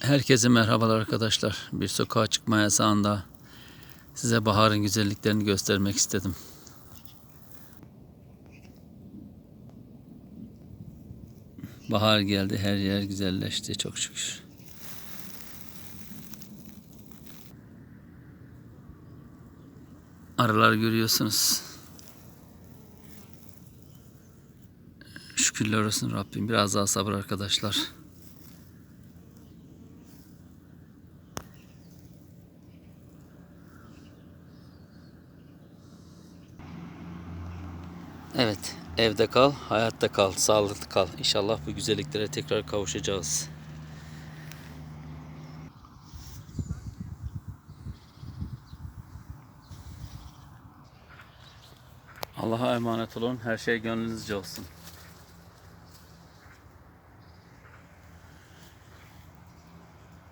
Herkese merhabalar arkadaşlar. Bir sokağa çıkma yasağında size baharın güzelliklerini göstermek istedim. Bahar geldi, her yer güzelleşti çok şükür. Arılar görüyorsunuz. Şükürler olsun Rabbim. Biraz daha sabır arkadaşlar. Evet, evde kal, hayatta kal, sağlıklı kal. İnşallah bu güzelliklere tekrar kavuşacağız. Allah'a emanet olun. Her şey gönlünüzce olsun.